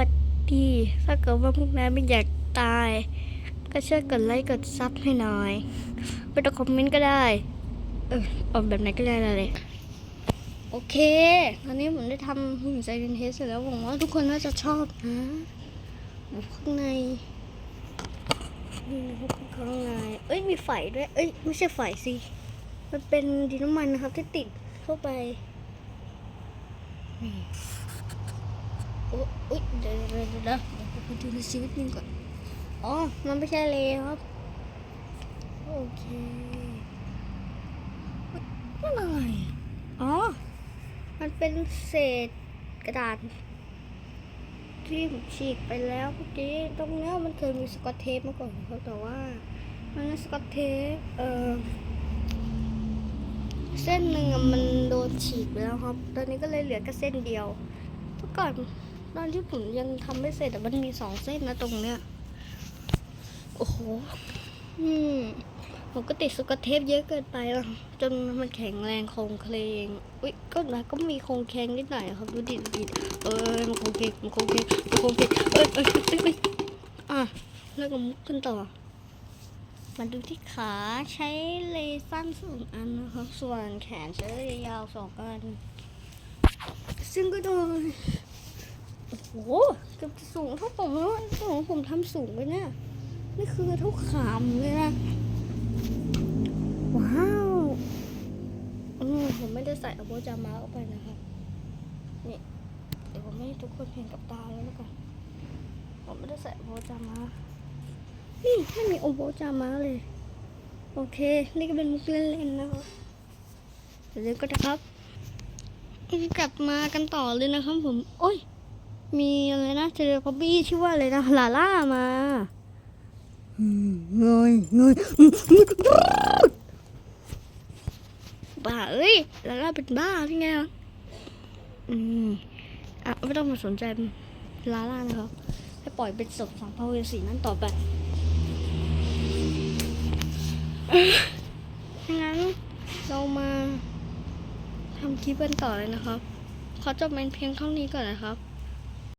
วัสดี ถ้าเกิดว่าพวกนายไม่อยากตาย ก็ช่วยกดไลค์กดซับให้หน่อยไม่ต้องคอมเมนต์ก็ได้ เออเอาแบบไหนก็ได้เลย โอเค ตอนนี้ผมได้ทำหุ่นไซเรนเทสเสร็จแล้วหวังว่าทุกคนน่าจะชอบนะข้างในนี่นะครับข้างในเอ้ยมีไฟด้วย เอ้ยไม่ใช่ไฟสิ มันเป็นดินน้ำมันนะครับที่ติดเข้าไปนี่ โอ้อุ๊ยเดี๋ยวเดี๋ยวเดี๋ยวเดี๋ยวไปดูในชีวิตนึงก่อน อ๋อ มันไม่ใช่เลยครับ โอเคมันอะไรอ๋อ มันเป็นเศษกระดาษที่ผมฉีกไปแล้วเมื่อกี้ตรงเนี้ยมันเคยมีสกอตเทปมาก่อนครับแต่ว่า มันสกอตเทปเออเส้นหนึ่งมันโดนฉีกไปแล้วครับ ตอนนี้ก็เลยเหลือแค่เส้นเดียวเมื่อก่อน ตอนที่ผมยังทำไม่เสร็จแต่มันมีสองเส้นนะตรงเนี้ย โอ้โห อืม ผมก็ติดสกอตเทปเยอะเกินไปแล้วจนมันแข็งแรงโครงเคลงอุ้ยก็นะก็มีโครงแข็งนิดหน่อยครับดูดิดูดิเออมันโครงเคลงมันโครงเคลงมันโครงเคลงเอ้ยเอ้ยเอ้ยเอ้ยอะแล้วก็มุกขึ้นต่อมาดูที่ขาใช้เลสั้นสองอันนะครับส่วนแขนใช้เลยยาวสองอันซึ่งก็โดย โอ้โหเกือบจะสูงเท่าผมแล้วของผมทำสูงไปเนี่ยนี่คือเท่าขามเลยนะ ว้าวอืมผมไม่ได้ใส่อโบจามาเข้าไปนะครับนี่เดี๋ยวผมไม่ให้ทุกคนเห็นกับตาแล้วกันผมไม่ได้ใส่อโบจามานี่ไม่มีโอโบจามาเลย โอเค นี่ก็เป็นมุกเล่นๆนะครับเดี๋ยวก็นะครับ กลับมากันต่อเลยนะครับผม โอ้ย มีอะไรนะเทเลพอบบี้ชื่อว่าอะไรนะลาล่ามาเงยเงยบ้าเอ้ยลาล่าเป็นบ้าที่ไงวะอืมอะไม่ต้องมาสนใจลาล่านะครับให้ปล่อยเป็นศพสัมภเวสีนั้นต่อไปถ้างั้นเรามาทำคลิปกันต่อเลยนะครับ ขอจบเป็นเพียงเท่านี้ก่อนนะครับ